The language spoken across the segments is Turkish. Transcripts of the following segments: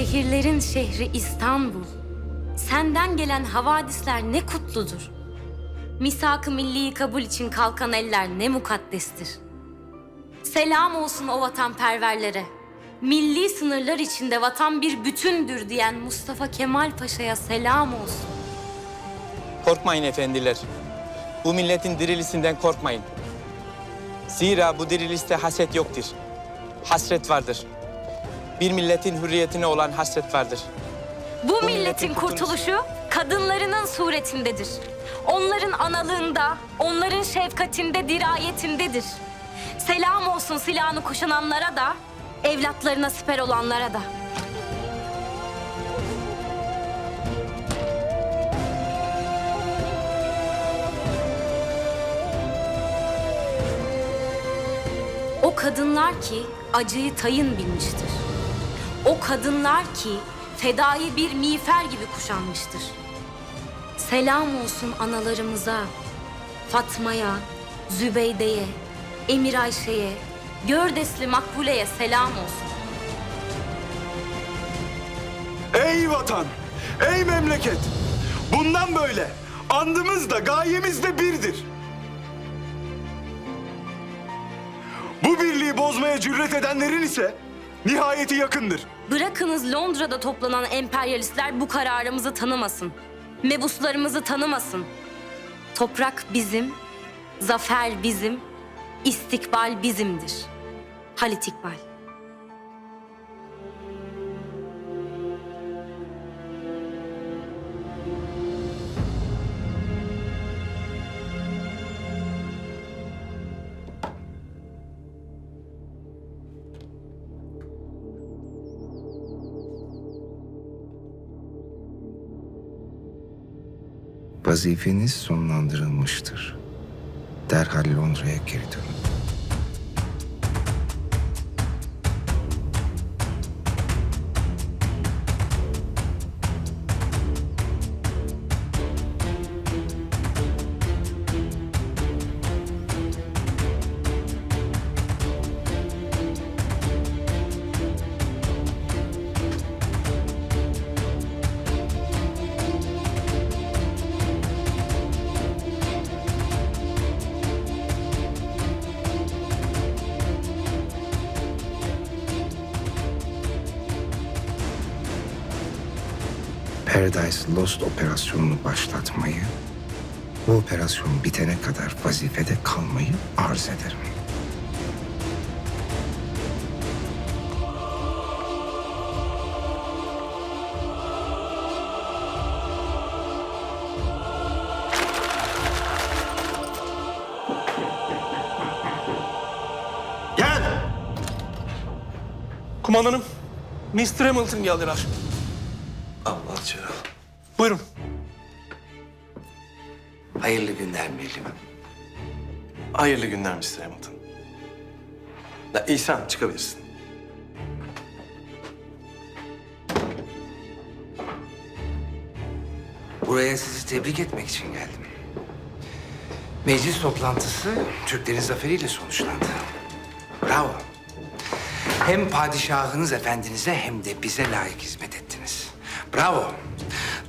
Şehirlerin şehri İstanbul. Senden gelen havadisler ne kutludur. Misak-ı milliyi kabul için kalkan eller ne mukaddestir. Selam olsun o vatanperverlere. Milli sınırlar içinde vatan bir bütündür diyen Mustafa Kemal Paşa'ya selam olsun. Korkmayın efendiler. Bu milletin dirilisinden korkmayın. Zira bu diriliste haset yoktur. Hasret vardır. Bir milletin hürriyetine olan hasret vardır. Bu, Bu milletin milletin kurtuluşu kadınlarının suretindedir. Onların analığında, onların şefkatinde, dirayetindedir. Selam olsun silahını kuşananlara da, evlatlarına siper olanlara da. O kadınlar ki acıyı tayın bilmiştir. O kadınlar ki fedayı bir miğfer gibi kuşanmıştır. Selam olsun analarımıza, Fatma'ya, Zübeyde'ye, Emir Ayşe'ye, Gördesli Makbule'ye selam olsun. Ey vatan, ey memleket. Bundan böyle andımız da gayemiz de birdir. Bu birliği bozmaya cüret edenlerin ise nihayeti yakındır. Bırakınız Londra'da toplanan emperyalistler bu kararımızı tanımasın. Mebuslarımızı tanımasın. Toprak bizim, zafer bizim, istikbal bizimdir. Halit İkbal. Vazifeniz sonlandırılmıştır. Derhal Londra'ya geri dönün. Paradise Lost operasyonunu başlatmayı, bu operasyon bitene kadar vazifede kalmayı arz ederim. Gel. Kumandanım, Mr. Hamilton geldiler. Allah Celal. Buyurun. Hayırlı günler Mirlim. Hayırlı günler Mr. Hamilton. Ya, İhsan çıkabilirsin. Buraya sizi tebrik etmek için geldim. Meclis toplantısı Türklerin zaferiyle sonuçlandı. Bravo. Hem padişahınız efendinize hem de bize layık hizmet. Bravo.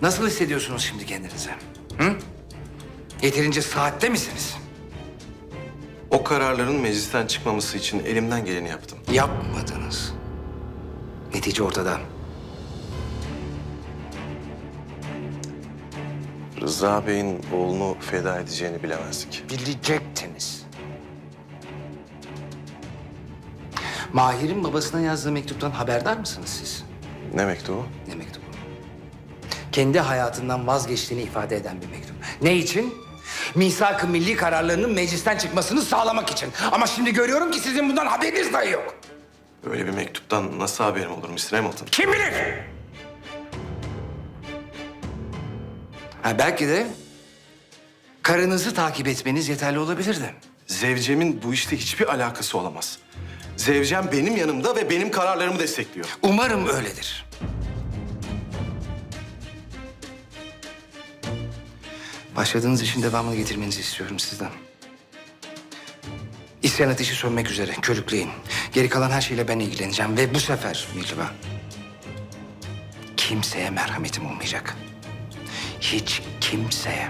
Nasıl hissediyorsunuz şimdi kendinizi? Hı? Yeterince saatte misiniz? O kararların meclisten çıkmaması için elimden geleni yaptım. Yapmadınız. Netice ortada. Rıza Bey'in oğlunu feda edeceğini bilemezdik. Bilecektiniz. Mahir'in babasına yazdığı mektuptan haberdar mısınız siz? Ne mektubu? Kendi hayatından vazgeçtiğini ifade eden bir mektup. Ne için? Misak-ı milli kararlarının meclisten çıkmasını sağlamak için. Ama şimdi görüyorum ki sizin bundan haberiniz dahi yok. Öyle bir mektuptan nasıl haberim olur Mr. Hamilton? Kim bilir? Ha, belki de karınızı takip etmeniz yeterli olabilirdi. Zevcemin bu işte hiçbir alakası olamaz. Zevcem benim yanımda ve benim kararlarımı destekliyor. Umarım öyledir. Başladığınız işin devamını getirmenizi istiyorum sizden. İsyan ateşi sönmek üzere. Körükleyin. Geri kalan her şeyle ben ilgileneceğim. Ve bu sefer Mihriban... kimseye merhametim olmayacak. Hiç kimseye.